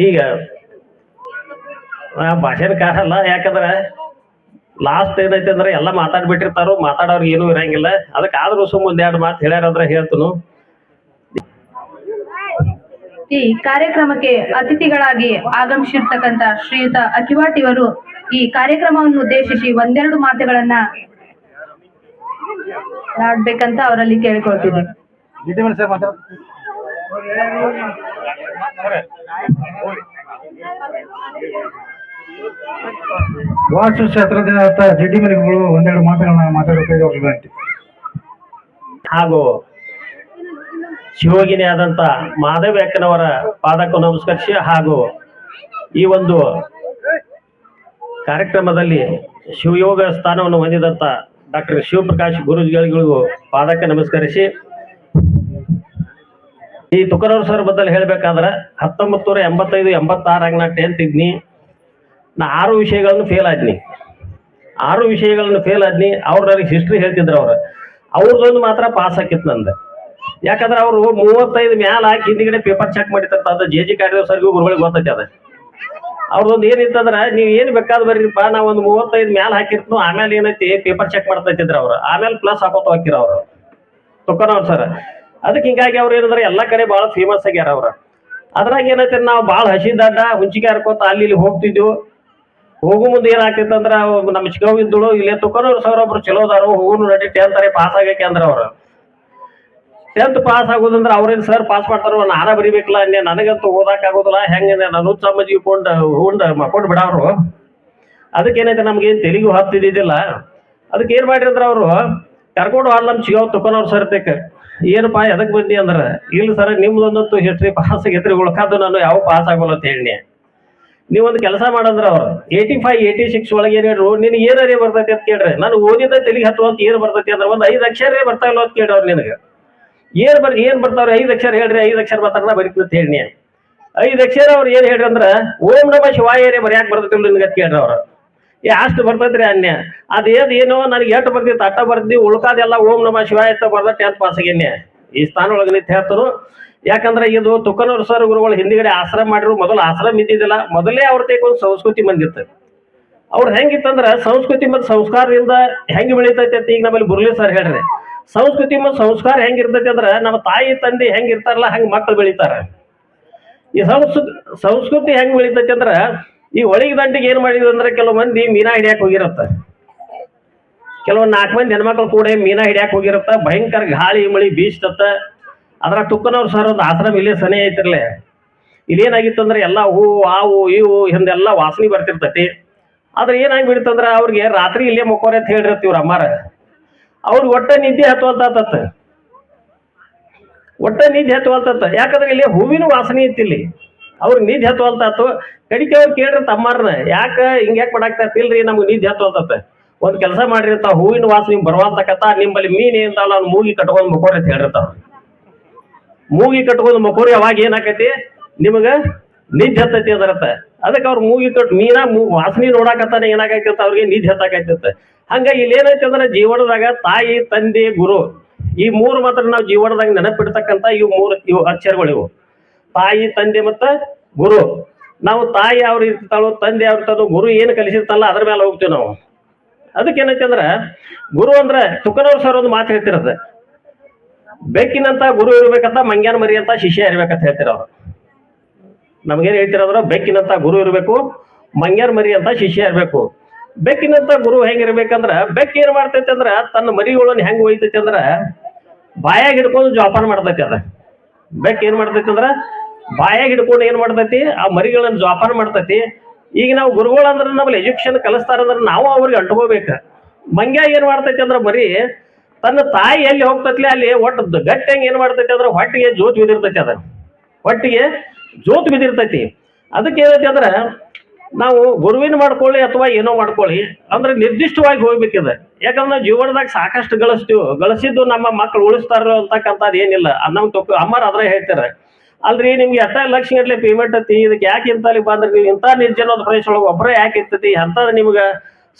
ಈಗ ಆ, ಭಾಷಣಕಾರ ಅಲ್ಲ ಯಾಕಂದ್ರೆ ಲಾಸ್ಟ್ ಏನೈತೆ ಅಂದ್ರೆ ಎಲ್ಲ ಮಾತಾಡ್ಬಿಟ್ಟಿರ್ತಾರೋ ಮಾತಾಡೋರ್ಗೆ ಏನೂ ಇರಂಗಿಲ್ಲ. ಅದಕ್ಕೆ ಆದ್ರೂ ಸುಮ್ಮ ಒಂದ್ ಎರಡು ಮಾತು ಹೇಳ್ಯಾರಂದ್ರೆ ಹೇಳ್ತನು. ಈ ಕಾರ್ಯಕ್ರಮಕ್ಕೆ ಅತಿಥಿಗಳಾಗಿ ಆಗಮಿಸಿರ್ತಕ್ಕಂತ ಶ್ರೀಯುತ ಅಕಿವಾಟಿ ಇವರು ಈ ಕಾರ್ಯಕ್ರಮವನ್ನು ಉದ್ದೇಶಿಸಿ ಒಂದೆರಡು ಮಾತುಗಳನ್ನ ಆಡ್ಬೇಕಂತ ಅವರಲ್ಲಿ ಕೇಳಿಕೊಳ್ತಿದ್ದೆ. ವಾಸ್ತು ಶಾಸ್ತ್ರದಿಂದ ಜಿಟಿ ಮನೆಗಳು ಒಂದೆರಡು ಮಾತುಗಳನ್ನ ವಿನಂತಿ ಹಾಗೂ ಶಿವಗಿನಿ ಆದಂತ ಮಾಧವ್ಯಕ್ಕನವರ ಪಾದಕ್ಕೂ ನಮಸ್ಕರಿಸಿ ಹಾಗೂ ಈ ಒಂದು ಕಾರ್ಯಕ್ರಮದಲ್ಲಿ ಶಿವಯೋಗ ಸ್ಥಾನವನ್ನು ಹೊಂದಿದಂತ ಡಾಕ್ಟರ್ ಶಿವಪ್ರಕಾಶ್ ಗುರುಜಿಗಳಿಗೂ ಪಾದಕ್ಕೆ ನಮಸ್ಕರಿಸಿ. ಈ ತುಕರವ್ರ ಸರ್ ಬದ್ದಲ್ಲಿ ಹೇಳ್ಬೇಕಾದ್ರೆ ಹತ್ತೊಂಬತ್ತು ನೂರ ಎಂಬತ್ತೈದು ಎಂಬತ್ತಾರಾಗ ನಾ ಟೆಂತ್ ಇದ್ನಿ ನಾ ಆರು ವಿಷಯಗಳನ್ನು ಫೇಲ್ ಆದ್ನಿ. ಆರು ವಿಷಯಗಳನ್ನು ಫೇಲ್ ಆದ್ನಿ. ಅವ್ರು ನನಗೆ ಹಿಸ್ಟ್ರಿ ಹೇಳ್ತಿದ್ರು ಅವ್ರು. ಅವ್ರದ್ದೊಂದು ಮಾತ್ರ ಪಾಸ್ ಆಕಿತ್ತು ನಂದು. ಯಾಕಂದ್ರೆ ಅವರು ಮೂವತ್ತೈದು ಮ್ಯಾಲ ಹಾಕಿ ಹಿಂದಿಗಡೆ ಪೇಪರ್ ಚೆಕ್ ಮಾಡಿರ್ತಂತ ಅದು ಜೆ ಜಿ ಕಾರ್ಯ ಸರ್ಗೂ ಗುರುಗಳಿಗೆ ಗೊತ್ತೈತೆ ಅದು. ಅವ್ರದ್ದೊಂದು ಏನಿತ್ತಂದ್ರೆ ನೀವು ಏನು ಬೇಕಾದ್ ಬರ್ರಿಪ್ಪ ನಾ ಒಂದು ಮೂವತ್ತೈದು ಮ್ಯಾಲ ಹಾಕಿರ್ತು ಆಮೇಲೆ ಏನೈತಿ ಪೇಪರ್ ಚೆಕ್ ಮಾಡ್ತೈತಿದ್ರು ಅವ್ರು. ಆಮೇಲೆ ಪ್ಲಸ್ ಹಾಕೋತ ಹಾಕಿರೋ ಅವರು. ತುಕ್ಕನವ್ರು ಸರ್ ಅದಕ್ಕೆ ಹಿಂಗಾಗಿ ಅವ್ರು ಏನಂದ್ರೆ ಎಲ್ಲಾ ಕಡೆ ಭಾಳ ಫೇಮಸ್ ಆಗ್ಯಾರ ಅವ್ರ. ಅದ್ರಾಗ ಏನೈತೆ ನಾವು ಭಾಳ ಹಸಿದಡ್ಡ ಹುಂಚಿಗೆ ಹರ್ಕೋತ ಅಲ್ಲಿ ಇಲ್ಲಿ ಹೋಗ್ತಿದ್ವು. ಹೋಗು ಮುಂದೆ ಏನಾಗ್ತಿತ್ತು ಅಂದ್ರೆ ನಮ್ಮ ಚಿಕ್ಕವಿದ್ದಳು ಇಲ್ಲೇ ತುಕನೂರು ಸಾವಿರ ಒಬ್ರು ಚಲೋ ಅದಾರು, ಹೋಗೋನು ನಡಿ ಟೆಂತ್ ಪಾಸ್ ಆಗಕ್ಕೆ ಅಂದ್ರೆ ಅವ್ರು. ಟೆಂತ್ ಪಾಸ್ ಆಗೋದಂದ್ರೆ ಅವ್ರೇನು ಸರ್ ಪಾಸ್ ಮಾಡ್ತಾರೋ ನಾನ ಬರಿಬೇಕಲ್ಲ ಅನ್ನೇ ನನಗಂತೂ ಓದಾಕ ಆಗೋದಿಲ್ಲ, ಹೆಂಗೆ ನಾನು ಸಮಾಜಿ ಕೊಂಡ್ ಹೂಂಡ ಮಕ್ಕೊಂಡು ಬಿಡವ್ರು. ಅದಕ್ಕೇನೈತೆ ನಮ್ಗೇನು ತೆಲುಗು ಹತ್ತಿದ್ದಿದ್ದಿಲ್ಲ ಅದಕ್ಕೆ ಏನ್ ಮಾಡಿರಂದ್ರೆ ಅವರು, ಕರ್ಕೊಂಡು ಹೋಗಲ್ಲ ನಮ್ಮ ಚಿಗವ್ ತುಕನವ್ರು ಸರ್ ತೆಕ್ಕ ಏನಪ್ಪಾ ಎದಕ್ ಬಂದಿ ಅಂದ್ರ, ಇಲ್ಲ ಸರ್ ನಿಮ್ದೊಂದಂತೂ ಹಿಸ್ಟ್ರಿ ಪಾಸ್ ಆಗೈತ್ರಿ ಉಳ್ಕಾದು ನಾನು ಯಾವ ಪಾಸ್ ಆಗೋಲ್ಲ ಅಂತ ಹೇಳಿ ನೀವೊಂದು ಕೆಲಸ ಮಾಡಂದ್ರ ಅವ್ರು ಏಯ್ಟಿ ಫೈವ್ ಏಯ್ಟಿ ಸಿಕ್ಸ್ ಒಳಗೆ ಏನ್ ಹೇಳ್ರು, ನಿನ್ ಏನಾರೇ ಬರ್ತೈತಿ ಅಂತ ಕೇಳ್ರಿ. ನಾನು ಓದಿದ ತಲೆಗೆ ಹತ್ತು ಅಂತ ಏನ್ ಬರ್ತೈತಿ ಅಂದ್ರೆ ಒಂದ್ ಐದ್ ಅಕ್ಷರೇ ಬರ್ತಾ ಅಂತ ಕೇಳ್ರಿ ಅವ್ರು ನಿನಗೆ. ಏನ್ ಬರ್, ಏನ್ ಬರ್ತಾವ್ರಿ, ಐದ್ ಅಕ್ಷರ ಹೇಳ್ರಿ, ಐದ್ ಅಕ್ಷರ ಬರ್ತಾರ ಬರೀತೀನಿ ಅಂತ ಹೇಳಿ ಐದ್ ಅಕ್ಷರ ಅವ್ರು ಏನ್ ಹೇಳ್ರಿ ಅಂದ್ರ, ಓಂ ನಮ ಶಿವಾಯ ಏನೇ ಬರ್ಯಾಕ್ ಬರ್ತೈತಿ ನಿನಗೆ ಅಂತ ಕೇಳ್ರಿ ಅವ್ರು. ಏ ಅಷ್ಟು ಬರ್ತೈತ್ರಿ ಅನ್ಯ. ಅದೇದ್ ಏನೋ ನನಗೆ ಎಷ್ಟು ಬರ್ತಿತ್ತು ಅಟ್ಟ ಬರ್ತಿ ಉಳ್ಕಾದೆಲ್ಲ ಓಂ ನಮ ಶಿವಾಯ ಅಂತ ಬರ್ದ ಟೆಂತ್ ಪಾಸ್ ಆಗೇನೆ. ಈ ಸ್ಥಾನ ಒಳಗೆ ನಿಂತು ಹೇಳ್ತಾರು. ಯಾಕಂದ್ರೆ ಇದು ತುಕನೂರು ಸರ್ ಗುರುಗಳು ಹಿಂದಿಗಡೆ ಆಶ್ರಮ ಮಾಡಿರು, ಮೊದಲು ಆಶ್ರಮ ಇದ್ದಿದ್ದಿಲ್ಲ. ಮೊದಲೇ ಅವ್ರ ಒಂದು ಸಂಸ್ಕೃತಿ ಬಂದಿತ್ತು. ಅವ್ರು ಹೆಂಗಿತ್ತಂದ್ರ ಸಂಸ್ಕೃತಿ ಮತ್ತು ಸಂಸ್ಕಾರದಿಂದ ಹೆಂಗೆ ಬೆಳೀತೈತೆ ಅಂತ ಈಗ ನಮ್ಮಲ್ಲಿ ಬುರ್ಲಿ ಸರ್ ಹೇಳ್ರಿ. ಸಂಸ್ಕೃತಿ ಮತ್ತು ಸಂಸ್ಕಾರ ಹೆಂಗಿರ್ತೈತಿ ಅಂದ್ರೆ ನಮ್ಮ ತಾಯಿ ತಂದೆ ಹೆಂಗಿರ್ತಾರಲ್ಲ ಹಂಗೆ ಮಕ್ಕಳು ಬೆಳೀತಾರೆ. ಈ ಸಂಸ್ಕೃತಿ ಸಂಸ್ಕೃತಿ ಹೆಂಗೆ ಬೆಳೀತೈತಿ ಅಂದ್ರ ಈ ಒಳಗೆ ದಂಡಿಗೆ ಏನ್ ಮಾಡಿದ್ರು ಅಂದ್ರೆ ಕೆಲವು ಮಂದಿ ಮೀನಾ ಹಿಡಿಯಕ್ಕೆ ಹೋಗಿರತ್ತ. ಕೆಲವು ನಾಲ್ಕು ಮಂದಿ ಹೆಣ್ಮಕ್ಳು ಕೂಡ ಮೀನಾ ಹಿಡಿಯಕ್ಕೆ ಹೋಗಿರತ್ತ. ಭಯಂಕರ ಗಾಳಿ, ಮಳಿ ಬೀಸ್ತತ್ತ ಅದ್ರ ತುಕ್ಕನವ್ರು ಸರ್ ಒಂದು ಆಶ್ರಮ ಇಲ್ಲೇ ಸನಿ ಐತಿರ್ಲೆ. ಇಲ್ಲೇನಾಗಿತ್ತು ಅಂದ್ರೆ ಎಲ್ಲ ಹೂ ಆವು ಇವು, ಹಿಂದೆಲ್ಲ ವಾಸನೆ ಬರ್ತಿರ್ತೈತಿ. ಆದ್ರೆ ಏನಾಗ್ಬಿಡ್ತಂದ್ರ ಅವ್ರಿಗೆ ರಾತ್ರಿ ಇಲ್ಲೇ ಮುಕ್ಕೋರೆ ಅಂತ ಹೇಳಿರತ್ತಿ ಇವ್ರ ಅಮ್ಮಾರ. ಅವ್ರಿಗೆ ಒಟ್ಟ ನಿದ್ದೆ ಹತ್ತುವಂತತ್ತ ಒಟ್ಟ ನಿದ್ದೆ ಹತ್ತುವಂತತ್ತ ಯಾಕಂದ್ರೆ ಇಲ್ಲಿ ಹೂವಿನ ವಾಸನೆ ಇತ್ತು ಇಲ್ಲಿ ನಿಧಿ ನಿದ್ದೆ ಹತ್ತುವಂತಾತು ಕಡಿಕೆ ಅವ್ರು ಕೇಳ್ರಿ ತಮ್ಮಾರನ. ಯಾಕ ಹಿಂಗ್ ಯಾಕೆ ಮಾಡಾಕ್ತಾ ಇಲ್ರಿ ನಮ್ಗೆ ನಿದ್ದೆ ಹತ್ತುವಂತತ್ತ ಒಂದು ಕೆಲಸ ಮಾಡ್ರಿ ಅಂತ ಹೂವಿನ ವಾಸನೆ ಬರುವಂತಕ್ಕಂಥ ನಿಮ್ಮಲ್ಲಿ ಮೀನು ಏನ್ತಾವಲ್ಲ ಅವ್ನು ಮೂಗಿ ಕಟ್ಕೊಂಡು ಮಕೋರಿ ಅಂತ ಹೇಳಿರ್ತಾವ ಮೂಗಿ ಕಟ್ಕೊಂಡು ಮಕೋರಿ ಅವಾಗ ಏನಾಕತಿ? ನಿಮಗೆ ನಿಧಿ ಹತ್ತೈತಿ ಅದರತ್ತ. ಅದಕ್ಕೆ ಅವ್ರು ಮೂಗಿ ಕಟ್ ಮೀನ ವಾಸನೆ ನೋಡಾಕತ್ತಾನೆ ಏನಾಗೈತಿ ಅಂತ ಅವ್ರಿಗೆ ನಿಧಿ ಹತ್ತಾಕೈತಿ ಹಂಗ ಇಲ್ಲಿ ಏನೈತಿ ಅಂದ್ರೆ ಜೀವನದಾಗ ತಾಯಿ, ತಂದೆ, ಗುರು, ಈ ಮೂರು ಮಾತ್ರ ನಾವು ಜೀವನದಾಗ ನೆನಪಿಡ್ತಕ್ಕಂಥ ಇವು ಮೂರು ಇವು ಅಕ್ಷರಗಳು ಇವು ತಾಯಿ, ತಂದೆ ಮತ್ತ ಗುರು. ನಾವು ತಾಯಿ ಅವ್ರು ಇರ್ತಾಳೋ ತಂದೆ ಯಾವ ಇರ್ತಾಳೋ, ಗುರು ಏನು ಕಲಿಸಿರ್ತಲ್ಲ ಅದ್ರ ಮೇಲೆ ಹೋಗ್ತೀವಿ ನಾವು. ಅದಕ್ಕೆ ಅಂದ್ರೆ, ಗುರು ಅಂದ್ರೆ ತುಕ್ಕನವ್ರ ಸರ್ ಒಂದು ಮಾತು ಹೇಳ್ತಿರತ್ತೆ ಬೆಕ್ಕಿನಂತ ಗುರು ಇರ್ಬೇಕಂತ ಮಂಗ್ಯಾನ್ ಮರಿ ಅಂತ ಶಿಷ್ಯ ಇರ್ಬೇಕಂತ ಹೇಳ್ತೀರ ಅವ್ರು. ನಮ್ಗೇನ್ ಹೇಳ್ತಿರೋದ್ರ ಬೆಕ್ಕಿನಂತ ಗುರು ಇರ್ಬೇಕು, ಮಂಗ್ಯಾನ್ ಮರಿ ಅಂತ ಶಿಷ್ಯ ಇರ್ಬೇಕು. ಬೆಕ್ಕಿನಂತ ಗುರು ಹೆಂಗಿರ್ಬೇಕಂದ್ರ ಬೆಕ್ಕ ಏನ್ ಮಾಡ್ತೈತಿ ಅಂದ್ರ, ತನ್ನ ಮರಿಗಳನ್ನ ಹೆಂಗ್ ಒಯ್ತೈತಿ ಅಂದ್ರ, ಬಾಯಾಗ ಹಿಡ್ಕೊಂಡು ಜೋಪಾನ ಮಾಡ್ತೈತಿ ಅದ. ಬೆಕ್ಕ ಏನ್ ಮಾಡ್ತೈತಿ ಅಂದ್ರ ಬಾಯಾಗ ಹಿಡ್ಕೊಂಡು ಏನ್ ಮಾಡ್ತೈತಿ? ಆ ಮರಿಗಳನ್ನ ಜೋಪಾನ ಮಾಡ್ತೈತಿ. ಈಗ ನಾವು ಗುರುಗಳು ಅಂದ್ರೆ ನಮ್ಮಲ್ಲಿ ಎಜುಕೇಶನ್ ಕಲಿಸ್ತಾರ ಅಂದ್ರೆ ನಾವು ಅವ್ರಿಗೆ ಅಂಟ್ಕೋಬೇಕು. ಮಂಗ್ಯ ಏನ್ ಮಾಡ್ತೈತಿ ಅಂದ್ರೆ ಮರಿ ತನ್ನ ತಾಯಿ ಎಲ್ಲಿ ಹೋಗ್ತೈತಿ ಅಲ್ಲಿ ಒಟ್ಟು ಗಟ್ಟಿ ಹೆಂಗ್ ಏನ್ ಮಾಡ್ತೈತಿ ಅಂದ್ರೆ ಹೊಟ್ಟಿಗೆ ಜೋತ್ ಬಿದ್ದಿರ್ತೈತಿ ಅದ. ಹೊಟ್ಟಿಗೆ ಜೋತ್ ಬಿದ್ದಿರ್ತೈತಿ. ಅದಕ್ಕೆ ಏನೈತಿ ಅಂದ್ರ ನಾವು ಗುರುವಿನ ಮಾಡ್ಕೊಳ್ಳಿ ಅಥವಾ ಏನೋ ಮಾಡ್ಕೊಳ್ಳಿ ಅಂದ್ರೆ ನಿರ್ದಿಷ್ಟವಾಗಿ ಹೋಗ್ಬೇಕಿದೆ ಯಾಕಂದ್ರೆ ನಾವು ಜೀವನದಾಗ ಸಾಕಷ್ಟು ಗಳಿಸ್ತೀವಿ. ಗಳಿಸಿದ್ದು ನಮ್ಮ ಮಕ್ಕಳು ಉಳಿಸ್ತಾರ ಅಂತಕ್ಕಂಥದ್ದು ಏನಿಲ್ಲ. ನಮ್ಗೆ ಅಮ್ಮಾರ ಅದ್ರ ಹೇಳ್ತಾರೆ. ಅಲ್ರಿ, ನಿಮ್ಗೆ ಎಷ್ಟ ಲಕ್ಷ ಗಟ್ಲೆ ಪೇಮೆಂಟ್ ಐತಿ, ಇದಕ್ಕೆ ಯಾಕೆ ಇಂತಲ್ಲಿ ಬಂದ್ರಿ? ನೀವು ಇಂಥ ನಿರ್ಜನದ ಪ್ರದೇಶ ಒಳಗೆ ಒಬ್ಬರೇ ಯಾಕೆ ಇರ್ತೈತಿ? ಅಂಥದ್ದು ನಿಮ್ಗೆ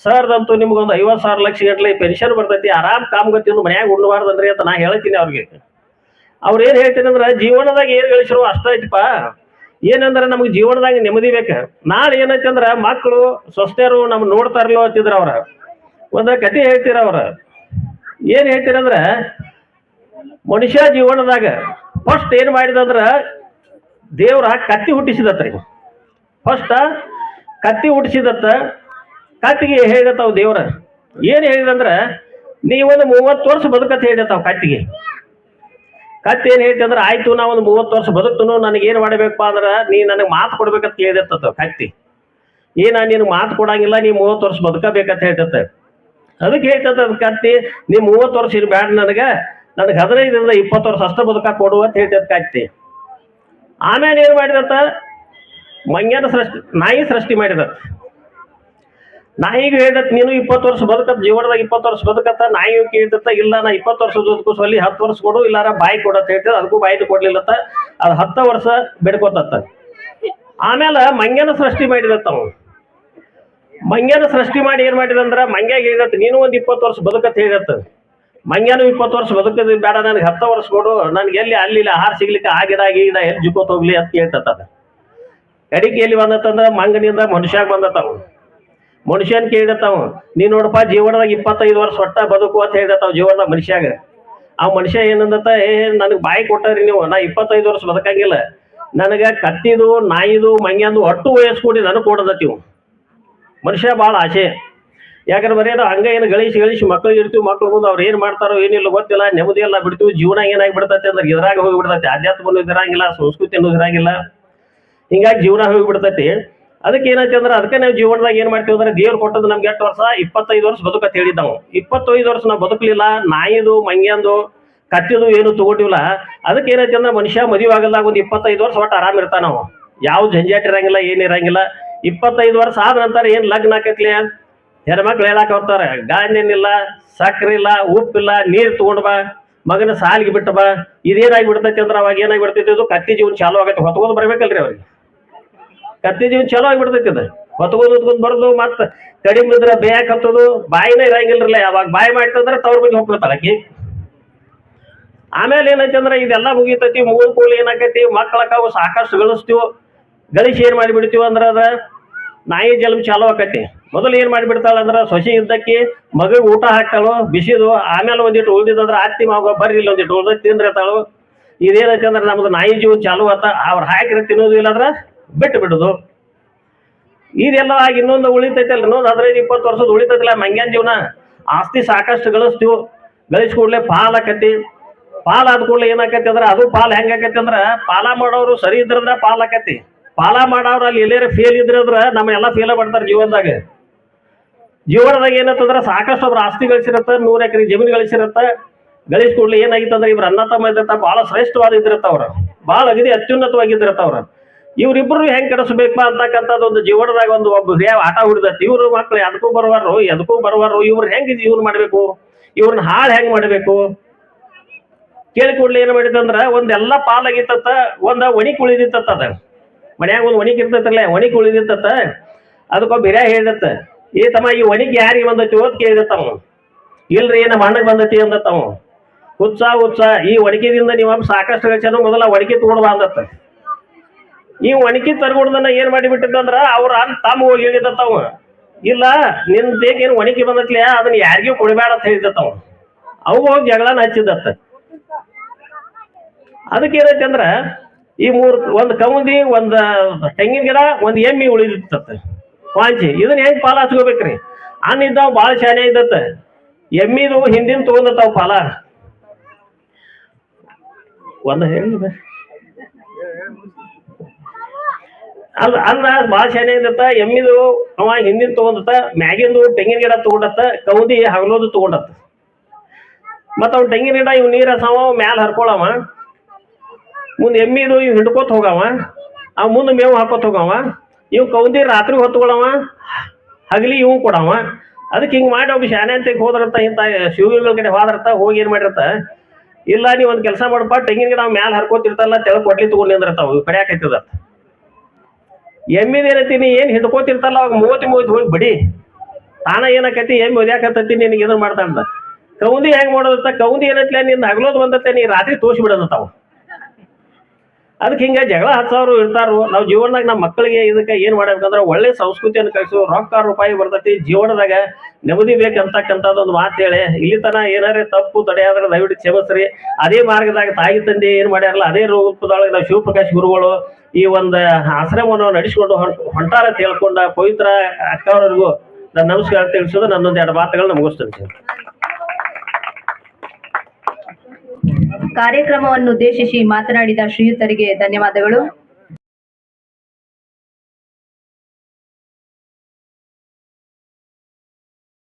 ಸರ್ದಂತೂ ನಿಮ್ಗೆ ಒಂದು ಐವತ್ತು ಸಾವಿರ ಲಕ್ಷ ಗಟ್ಲೆ ಪೆನ್ಷನ್ ಬರ್ತೈತಿ, ಆರಾಮ್ ಕಾಮಗತಿಯಿಂದ ಮನ್ಯಾಗ ಅಂದ್ರೆ ಅಂತ ನಾ ಹೇಳ್ತೀನಿ ಅವ್ರಿಗೆ. ಅವ್ರು ಏನು ಹೇಳ್ತೀನಿ ಅಂದ್ರೆ, ಜೀವನದಾಗ ಏನು ಗಳಿಸಿರೋ ಅಷ್ಟ ಐತಿಪ್ಪ. ಏನಂದ್ರೆ ನಮ್ಗೆ ಜೀವನದಾಗ ನೆಮ್ಮದಿ ಬೇಕು. ನಾಳೆ ಏನೈತಿ ಅಂದ್ರೆ ಮಕ್ಕಳು ಸ್ವಸ್ಥರು ನಮ್ ನೋಡ್ತಾರಲ್ಲೋ ಅಂತಿದ್ರ ಅವ್ರ. ಒಂದ ಕತೆ ಹೇಳ್ತೀರ ಅವ್ರ? ಏನ್ ಹೇಳ್ತೀರಂದ್ರ ಮನುಷ್ಯ ಜೀವನದಾಗ ಫಸ್ಟ್ ಏನ್ ಮಾಡಿದಂದ್ರೆ ದೇವ್ರ ಕತ್ತಿ ಹುಟ್ಟಿಸಿದತ್ರಿ ಫಸ್ಟ್ ಕತ್ತಿ ಹುಟ್ಟಿಸಿದತ್ತ, ಕತ್ತಿಗೆ ಹೇಳಿದತ್ತಾವ ದೇವ್ರ. ಏನ್ ಹೇಳಿದಂದ್ರ, ನೀವೊಂದು ಮೂವತ್ತು ವರ್ಷ ಬದುಕತ್ ಹೇಳಿದತ್ತಾವ ಕತ್ತಿಗೆ. ಕತ್ತಿ ಏನು ಹೇಳ್ತಿ ಅಂದ್ರೆ, ಆಯ್ತು ನಾ ಒಂದು ಮೂವತ್ತು ವರ್ಷ ಬದುಕ್ತನು, ನನಗೆ ಏನು ಮಾಡಬೇಕಪ್ಪ ಅಂದ್ರೆ, ನೀ ನನಗೆ ಮಾತು ಕೊಡ್ಬೇಕಂತ ಹೇಳಿದತ್ತ ಕತ್ತಿ. ಏನ, ನೀನು ಮಾತು ಕೊಡಂಗಿಲ್ಲ, ನೀ ಮೂವತ್ತು ವರ್ಷ ಬದುಕಬೇಕಂತ ಹೇಳ್ತತ್ತ. ಅದಕ್ಕೆ ಹೇಳ್ತದ ಕತ್ತಿ, ನೀ ಮೂವತ್ತು ವರ್ಷ ಇರ್ಬೇಡ ನನಗ ನನಗೆ ಹದಿನೈದರಿಂದ ಇಪ್ಪತ್ತು ವರ್ಷ ಅಷ್ಟು ಬದುಕ ಕೊಡು ಅಂತ ಹೇಳ್ತದ ಕತ್ತಿ ಆಮೇಲೆ ಏನು ಮಾಡಿದಂತ? ಮಂಗ್ಯನ ಸೃಷ್ಟಿ, ನಾಯಿ ಸೃಷ್ಟಿ ಮಾಡಿದ. ನಾಯಿಗೆ ಹೇಳಿದ, ನೀನು ಇಪ್ಪತ್ತು ವರ್ಷ ಬದುಕತ್, ಜೀವನದಾಗ ಇಪ್ಪತ್ತು ವರ್ಷ ಬದುಕತ್ತ ನಾಯಿ ಕೇಳ್ತಿರ್ತ, ಇಲ್ಲ ನಾ ಇಪ್ಪತ್ತು ವರ್ಷ ಬದುಕು ಹತ್ತು ವರ್ಷ ಕೊಡು, ಇಲ್ಲಾರ ಬಾಯಿ ಕೊಡತ್ತ ಹೇಳ್ತದ ಅದಕ್ಕೂ ಬಾಯಿ ಕೊಡ್ಲಿಲ್ಲತ್ತ ಅದು ಹತ್ತ ವರ್ಷ ಬಿಡ್ಕೋತತ್ತ. ಆಮೇಲೆ ಮಂಗ್ಯನ ಸೃಷ್ಟಿ ಮಾಡಿದತ್ತ ಅವನು. ಮಂಗ್ಯನ ಸೃಷ್ಟಿ ಮಾಡಿ ಏನ್ ಮಾಡಿದಂದ್ರ, ಮಂಗ್ಯಾಗ ಹೇಳಿದತ್ತ ನೀನು ಒಂದು ಇಪ್ಪತ್ತು ವರ್ಷ ಬದುಕತ್ ಹೇಳಿದತ್ತ ಮಂಗ್ಯನು ಇಪ್ಪತ್ತು ವರ್ಷ ಬದುಕದ್ ಬೇಡ, ನನಗೆ ಹತ್ತು ವರ್ಷ ಕೊಡು, ನನ್ಗೆ ಎಲ್ಲಿ ಅಲ್ಲಿ ಆಹಾರ ಸಿಗ್ಲಿಕ್ಕೆ ಆಗಿದಾಗಿ ಗಿಡ ಎಲ್ಲಿ ಜುಕೋತ ಹೋಗ್ಲಿ ಅಂತ ಕೇಳ್ತದ ಎಡಿಕೆ ಎಲ್ಲಿ ಬಂದತ್ತಂದ್ರ ಮಂಗನಿಂದ ಮನುಷ್ಯಾಗ ಬಂದತ್ತವ ಮನುಷ್ಯನ್ ಕೇಳಿದತ್ತಾವ ನೀ ನೋಡಪ್ಪ, ಜೀವನದಾಗ ಇಪ್ಪತ್ತೈದು ವರ್ಷ ಒಟ್ಟ ಬದುಕು ಅಂತ ಹೇಳಿದತ್ತಾವ ಜೀವನದಾಗ ಮನುಷ್ಯಾಗ. ಆ ಮನುಷ್ಯ ಏನಂದತ್ತ, ಏ, ನನಗೆ ಬಾಯಿ ಕೊಟ್ಟರಿ ನೀವು, ನಾ ಇಪ್ಪತ್ತೈದು ವರ್ಷ ಬದುಕಂಗಿಲ್ಲ. ನನಗ ಕತ್ತಿದು, ನಾಯಿದು ಮಂಗ್ಯಾಂದು ಒಟ್ಟು ವಯಸ್ಸು ನನಗೆ ಕೊಡದತ್ತೀವು ಮನುಷ್ಯ ಭಾಳ ಆಸೆ. ಯಾಕಂದ್ರೆ ಬರೀ ಅದು ಹಂಗ ಏನು ಗಳಿಸಿ ಗಳಿಸಿ ಮಕ್ಳು ಇರ್ತೀವಿ ಮಕ್ಳು ಮುಂದೆ ಅವ್ರು ಏನು ಮಾಡ್ತಾರೋ ಏನಿಲ್ಲ ಗೊತ್ತಿಲ್ಲ, ನೆಮ್ಮದಿ ಎಲ್ಲ ಬಿಡ್ತೀವಿ, ಜೀವನ ಏನಾಗಿ ಬಿಡ್ತೈತೆ ಅಂದ್ರೆ ಇದ್ರಾಗ ಹೋಗಿ ಆಧ್ಯಾತ್ಮ ಆಧ್ಯಾತ್ಮನೂ ಇದ್ರಾಗಿಲ್ಲ, ಸಂಸ್ಕೃತಿ ಅನ್ನೋದು ಇದ್ರಾಗಿಲ್ಲ. ಹಿಂಗಾಗಿ ಜೀವನ ಹೋಗಿ ಬಿಡ್ತೈತಿ. ಅದಕ್ಕೆ ಏನೈತಿ ಅಂದ್ರೆ ಅದಕ್ಕೆ ನಾವು ಜೀವನದಾಗ ಏನ್ ಮಾಡ್ತೀವಿ ಅಂದ್ರೆ ದೇವ್ರು ಕೊಟ್ಟದ್ದು ನಮ್ಗೆ ಎಷ್ಟು ವರ್ಷ? ಇಪ್ಪತ್ತೈದು ವರ್ಷ ಬದುಕತ್ ಹೇಳಿದ್ದ ನಾವು ಇಪ್ಪತ್ತೈದು ವರ್ಷ ನಾವು ಬದುಕಲಿಲ್ಲ, ನಾಯಿದು, ಮಂಗ್ಯಾಂದು, ಕತ್ತಿದು ಏನು ತಗೊಂಡಿಲ್ಲ. ಅದಕ್ಕೆ ಏನೈತಿ ಅಂದ್ರೆ ಮನುಷ್ಯ ಮದುವೆ ಆಗಲ್ಲ ಒಂದು ಇಪ್ಪತ್ತೈದು ವರ್ಷ ಒಟ್ಟು ಆರಾಮ ಇರ್ತಾನ ನಾವು ಯಾವ ಜಂಜಾಟ ಇರಂಗಿಲ್ಲ, ಏನು ಇರಂಗಿಲ್ಲ. ಇಪ್ಪತ್ತೈದು ವರ್ಷ ಆದ ನಂತರ ಏನು ಲಗ್ನ ಆಕೈತ್ಲಿ? ಹೆಣ್ಮಕ್ಳು ಹೇಳಾಕ ಹೋಗ್ತಾರೆ ಗಾಂಜಿನಿಲ್ಲ ಸಕ್ಕರೆ ಇಲ್ಲ ಉಪ್ಪಿಲ್ಲ ನೀರು ತಗೊಂಡ್ ಬಾ, ಮಗನ ಸಾಲಿಗೆ ಬಿಟ್ಟು ಬಾ ಇದೇನಾಗಿ ಬಿಡ್ತೈತಿ ಅಂದ್ರೆ ಅವಾಗ ಏನಾಗಿ ಬಿಡ್ತೈತಿ ಇದು? ಕತ್ತಿ ಜೀವನ ಚಾಲು ಆಗತ್ತೆ ಹೊತ್ಕೊಂಡು ಬರ್ಬೇಕಲ್ರಿ ಅವ್ರಿಗೆ. ಕತ್ತಿ ಜೀವನ ಚಲೋ ಆಗಿಬಿಡ್ತೈತಿ ಇದು. ಹೊತ್ಕೊಂಡು ಹೊತ್ಕೊಂಡು ಬರ್ದು ಮತ್ತೆ ಕಡಿಮೆ ಇದ್ರೆ ಬೇಯಕ್ಕೆ ಹತ್ತೋದು ಬಾಯಿನೇ ಇರಂಗಿಲ್ರಲ್ಲ, ಯಾವಾಗ ಬಾಯಿ ಮಾಡ್ತಂದ್ರೆ ತವ್ರ ಬಗ್ಗೆ ಹೋಗ್ಬಿಡ್ತಾಳ ಆಮೇಲೆ ಏನೈತಿ ಅಂದ್ರೆ ಇದೆಲ್ಲ ಮುಗಿತೈತಿ ಮುಗಿದ ಕೂಲಿ ಏನಾಕೈತಿ ಮಕ್ಕಳಕ್ಕಾವು ಸಾಕಷ್ಟು ಗಳಿಸ್ತೀವಿ, ಗಳಿಸಿ ಏನ್ ಮಾಡಿಬಿಡ್ತೀವಿ ಅಂದ್ರೆ ಅದ ನಾಯಿ ಜಲ್ಮ ಚಾಲು ಆಕತಿ. ಮೊದಲು ಏನ್ ಮಾಡಿಬಿಡ್ತಾಳ ಅಂದ್ರ ಸೊಸಿ ಇದ್ದಕ್ಕೆ ಮಗಗ್ ಊಟ ಹಾಕ್ತಾಳು, ಬಿಸಿದು, ಆಮೇಲೆ ಒಂದಿಟ್ಟು ಉಳ್ದಿದಂದ್ರ ಅತ್ತಿ ಮಾವ ಬರ್ರಿ ಒಂದಿಟ್ಟು ಉಳ್ದ ತಿಂದಿರ್ತಾಳು. ಇದೇನೈತೆ ಅಂದ್ರೆ ನಮ್ದು ನಾಯಿ ಜೀವ ಚಾಲು ಆತ, ಅವ್ರು ಹಾಕಿದ್ರೆ ತಿನ್ನೋದು ಇಲ್ಲಾಂದ್ರ ಬಿಟ್ಟು ಬಿಡುದು ಇದೆಲ್ಲ ಆಗಿ ಇನ್ನೊಂದು ಉಳಿತೈತಲ್ಲ ಇನ್ನೊಂದು ಹದಿನೈದು, ಇಪ್ಪತ್ತು ವರ್ಷದ ಉಳಿತೈತಿಲ್ಲ ಮಂಗ್ಯಾನ್ ಜೀವನ. ಆಸ್ತಿ ಸಾಕಷ್ಟು ಗಳಿಸ್ತೀವಿ, ಗಳಿಸ್ ಕೂಡಲೇ ಪಾಲ್ ಆಕತಿ. ಪಾಲ್ ಏನಾಕತಿ ಅಂದ್ರೆ ಅದು ಪಾಲ್ ಹೆಂಗಾಕತಿ ಅಂದ್ರೆ ಪಾಲ ಮಾಡೋರು ಸರಿ ಇದ್ರಂದ್ರ ಪಾಲ್ ಆಕತಿ. ಪಾಲ ಮಾಡೋರು ಅಲ್ಲಿ ಎಲ್ಲೇ ಫೇಲ್ ಇದ್ರಂದ್ರ ನಮ್ಮ ಎಲ್ಲ ಫೇಲ್ ಮಾಡ್ತಾರೆ ಜೀವನದಾಗ. ಜೀವನದಾಗ ಏನಂತಂದ್ರೆ ಸಾಕಷ್ಟು ಅವ್ರ ಆಸ್ತಿ ಗಳಿಸಿರತ್ತ, ನೂರ ಎಕರೆ ಜಮೀನು ಗಳಿಸಿರತ್ತ. ಗಳಿಸ್ ಕೂಡಲೇ ಏನಾಗಿತ್ತಂದ್ರೆ ಇವ್ರ ಅಣ್ಣ ತಮ್ಮ ಬಹಳ ಶ್ರೇಷ್ಠವಾದ ಇದ್ರತ್ತ ಅವ್ರ. ಬಹಳ ಅಗದಿ ಅತ್ಯುನ್ನತವಾಗಿದ್ದಿರತ್ತ ಅವ್ರ. ಇವ್ರಿಬ್ರು ಹೆಂಗ್ ಕೆಡಿಸ್ಬೇಕಪ್ಪ ಅಂತಕ್ಕಂಥದ್ದು ಒಂದು ಜೀವನದಾಗ ಒಂದು ಒಬ್ಬ ಆಟ ಹುಡಿದತ್ತೆ ಇವ್ರ ಮಕ್ಳು ಎದಕ್ಕೂ ಬರುವಾರು ಎದಕ್ಕೂ ಬರುವಾರು ಇವ್ರು ಹೆಂಗ್ ಜೀವನ ಮಾಡ್ಬೇಕು? ಇವ್ರನ್ನ ಹಾಳು ಹೆಂಗ್ ಮಾಡ್ಬೇಕು? ಕೇಳಿ ಏನ್ ಮಾಡಿದಂದ್ರ ಒಂದೆಲ್ಲ ಪಾಲಾಗಿತ್ತ ಒಂದ ಒಣಿ ಕುಳಿದಿತ್ತ ಅದ. ಮನ್ಯಾಗ ಒಂದು ಒಣಿಕ್ ಇರ್ತೈತಲ್ಲ, ಒಣಿಕ್ ಉಳಿದಿರ್ತತ. ಅದಕ್ಕೊಬ್ಬ ಹಿರಿಯ ಹೇಳಿದತ್ತ ಏ ತಮ್ಮ, ಈ ಒಣಿಕ್ ಯಾರಿಗೆ ಬಂದೈತಿ ಓದ್ ಕೇಳಿದತ್ತವ ಇಲ್ರಿ ನಮ್ಮ ಮಣ್ಣಗ್ ಬಂದೈತಿ ಅಂದತ್ತವ ಹುಚ್ಚ ಹುಚ್ಚ, ಈ ಒಣಕಿದಿಂದ ನೀವು ಸಾಕಷ್ಟು ಗಳಿಸ್ಯಾನು ಮೊದಲ ಒಣಕಿ ತಗೊಂಡ್ ಬಂದತ್ತ ಈ ಒಣಕಿ ತರ್ಗುಡ್ದನ್ನ ಏನ್ ಮಾಡಿಬಿಟ್ಟಿದ್ದಂದ್ರ ಅವ್ರ ತಮ್ಮ ಹೋಗಿ ಹೇಳಿದತ್ತವ ಇಲ್ಲ, ನಿನ್ ಬೇಕೇನು ಒಣಿಕೆ ಬಂದತ್ಲೆ, ಅದನ್ನ ಯಾರಿಗೂ ಕೊಡಬೇಡ ಅಂತ ಹೇಳಿದತ್ತವ ಅವು ಹೋಗಿ ಜಗಳನ ಹಚ್ಚಿದತ್ತ. ಅದಕ್ಕೆ ಅಂದ್ರ ಈ ಮೂರು ಒಂದು ಕೌಂದಿ, ಒಂದು ತೆಂಗಿನ ಗಿಡ, ಒಂದ್ ಎಮ್ಮಿ ಉಳಿದಿತ್ತ ವಾಂಚಿ, ಇದನ್ನ ಹೆಂಗ್ ಪಾಲ ಹಚ್ಕೋಬೇಕ್ರಿ? ಅನ್ನ ಇದ್ದಾವ ಬಾಳ ಶಾನೆ ಇದ್ದತ್ತ. ಎಮ್ಮಿದು ಹಿಂದಿನ ತಗೊಂಡತ್ತಾವ ಪಾಲ. ಒಂದ ಹೇಳಿ ಅಲ್ಲ, ಅನ್ನ ಭಾಳ ಶಾನೆ ಇದ್ದತ್ತ, ಎಮ್ಮಿದು ಅವ ಹಿಂದಿನ ತಗೊಂಡತ್ತ ಮ್ಯಾಗಿಂದು ತೆಂಗಿನ ಗಿಡ ತಗೊಂಡತ್ತ ಕೌದಿ ಹಗಲೋದು ತಗೊಂಡತ್ತ ಮತ್ತ ಅವ್ನ ತೆಂಗಿನ ಗಿಡ ಇವ್ ನೀರ ಮ್ಯಾಲ ಹರ್ಕೊಳವ. ಮುಂದ್ ಎಮ್ಮಿದು ಇವ್ ಹಿಂಡ್ಕೋತ ಹೋಗವ. ಆ ಮುಂದೆ ಮೇವು ಹಾಕೋತ ಹೋಗವ. ಇವ್ ಕೌಂದಿ ರಾತ್ರಿ ಹೊತ್ಕೊಳವ ಹಗಲಿ ಇವು ಕೊಡವ. ಅದಕ್ಕೆ ಹಿಂಗೆ ಮಾಡಿ ಒಬ್ಬ ಶಾನೆ ಅಂತ ಹೋದ್ರತ್ತ ಇಂತ ಶಿವಗಳ ಕಡೆ ಹೋದ್ರತ್ತ ಹೋಗಿ ಏನು ಮಾಡಿರತ್ತ ಇಲ್ಲ, ನೀವ್ ಒಂದು ಕೆಲಸ ಮಾಡಪ್ಪ ತೆಂಗಿನ ಗಿಡ ಮ್ಯಾಲ ಹರ್ಕೋತಿರ್ತಲ್ಲ ತೆಳಗ್ ಕೊಡ್ಲಿ ತಗೊಂಡಿ ಅಂದ್ರತಾವ ಇವ್ ಕಡ್ಯಾಕೈತದ ಎಮ್ಮಿದ ಏನತ್ತೀನಿ ನೀ ಏನ್ ಹಿಡ್ಕೋತಿರ್ತಲ್ಲ ಅವಾಗ ಮೂವತ್ತು ಮೂವತ್ತು ಹೋಗಿ ಬಡಿ. ತಾನ ಏನಕತಿ, ಎಮ್ಮಿ ಒದ್ಯಾಕತ್ತತಿ, ನಿನಗೆ ಇದನ್ನ ಅಂತ ಕೌಂದಿ ಹೆಂಗ್ ಮಾಡೋದತ್ತ ಕೌಂದಿ ಏನತ್ಲೆ ನಿನ್ನ ಹಗಲೋದು ಬಂದತ್ತೆ ನೀ ರಾತ್ರಿ ತೋರ್ಸಿ ಬಿಡೋದತ್ತಾವ ಅದಕ್ಕೆ ಹಿಂಗೆ ಜಗಳ ಹಚ್ಚೋರು ಇರ್ತಾರು. ನಾವು ಜೀವನದಾಗ ನಮ್ಮ ಮಕ್ಕಳಿಗೆ ಇದಕ್ಕೆ ಏನು ಮಾಡ್ಬೇಕಂದ್ರೆ ಒಳ್ಳೆ ಸಂಸ್ಕೃತಿಯನ್ನು ಕಳಿಸು, ರೊಕ್ಕ ರೂಪಾಯಿ ಬರ್ತೈತಿ ಜೀವನದಾಗ. ನೆಮ್ಮದಿ ಬೇಕಂತಕ್ಕಂಥದ್ದು ಒಂದು ಮಾತು ಹೇಳಿ. ಇಲ್ಲಿ ತನ ಏನಾರೇ ತಪ್ಪು ತಡೆಯಾದ್ರೆ ದಯವಿಟ್ಟು ಕ್ಷಮಿಸ್ರಿ. ಅದೇ ಮಾರ್ಗದಾಗ ತಾಯಿ ತಂದೆ ಏನು ಮಾಡ್ಯಾರಲ್ಲ, ಅದೇ ರೂಪದೊಳಗೆ ನಾವು ಶಿವಪ್ರಕಾಶ್ ಗುರುಗಳು ಈ ಒಂದು ಆಶ್ರಮವನ್ನು ನಡೆಸಿಕೊಂಡು ಹೊಂಟಾರೆ ಹೇಳ್ಕೊಂಡ ಪವಿತ್ರ ಅಕ್ಕವರಿಗೂ ನನ್ನ ನಮಸ್ಕಾರ ತಿಳಿಸೋದು. ನನ್ನೊಂದು ಎರಡು ಮಾತುಗಳನ್ನ ಮುಗಿಸ್ತೇನೆ. ಕಾರ್ಯಕ್ರಮವನ್ನು ಉದ್ದೇಶಿಸಿ ಮಾತನಾಡಿದ ಶ್ರೀಯುತರಿಗೆ ಧನ್ಯವಾದಗಳು.